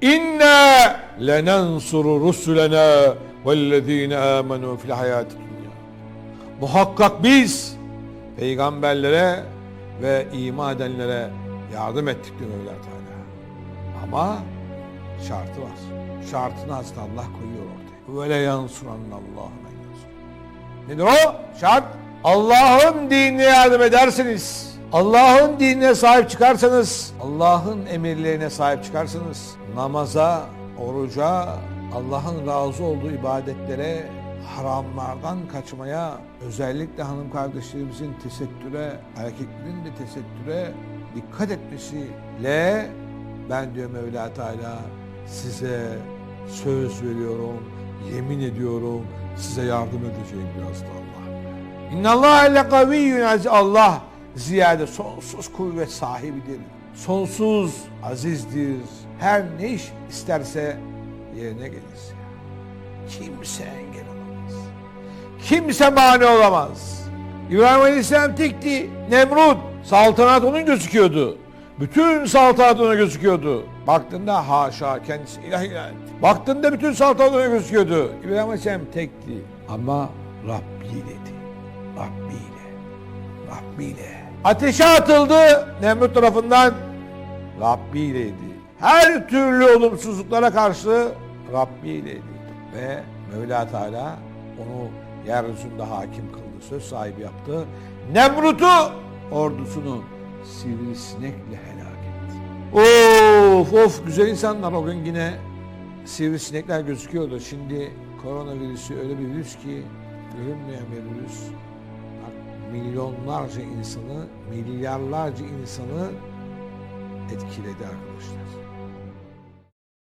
İnna lenansuru rusulena vellezine amenu fil hayati dünya. Muhakkak biz peygamberlere ve iman edenlere yardım ettik diyor Mevla Teala. Ama şartı var. Şartını aslında Allah koyuyor ortaya. Ve le yansuranallahu men. Nedir o? Şart. Allah'ın dinine yardım edersiniz. Allah'ın dinine sahip çıkarsanız, Allah'ın emirlerine sahip çıkarsanız, namaza, oruca, Allah'ın razı olduğu ibadetlere, haramlardan kaçmaya, özellikle hanım kardeşlerimizin tesettüre, erkeklerin de tesettüre dikkat etmesiyle ben diyor Mevla Teala size söz veriyorum, yemin ediyorum size yardım edeceğim da Allah. İnna Allah le kaviyyun. Allah ziyade sonsuz kuvvet sahibidir. Sonsuz azizdir. Her ne iş isterse yerine gelir. Kimse engel olamaz. Kimse mani olamaz. İbrahim Aleyhisselam tekti. Nemrut. Saltanat onun gözüküyordu. Bütün saltanat ona gözüküyordu. Baktığında haşa kendisi ilah ilah. Baktığında bütün saltanat ona gözüküyordu. İbrahim Aleyhisselam tekti. Ama Rabbi dedi. Rabbiyle. Rabbiyle. Ateşe atıldı Nemrut tarafından. Rabbiyleydi. Her türlü olumsuzluklara karşı Rabbiyleydi. Ve Mevla Teala onu yeryüzünde hakim kıldı. Söz sahibi yaptı. Nemrut'u ordusunu sivrisinekle helak etti. Of of güzel insanlar o gün yine sivrisinekler gözüküyordu. Şimdi koronavirüsü öyle bir virüs ki görünmeyen bir virüs. Milyonlarca insanı, milyarlarca insanı etkiledi arkadaşlar.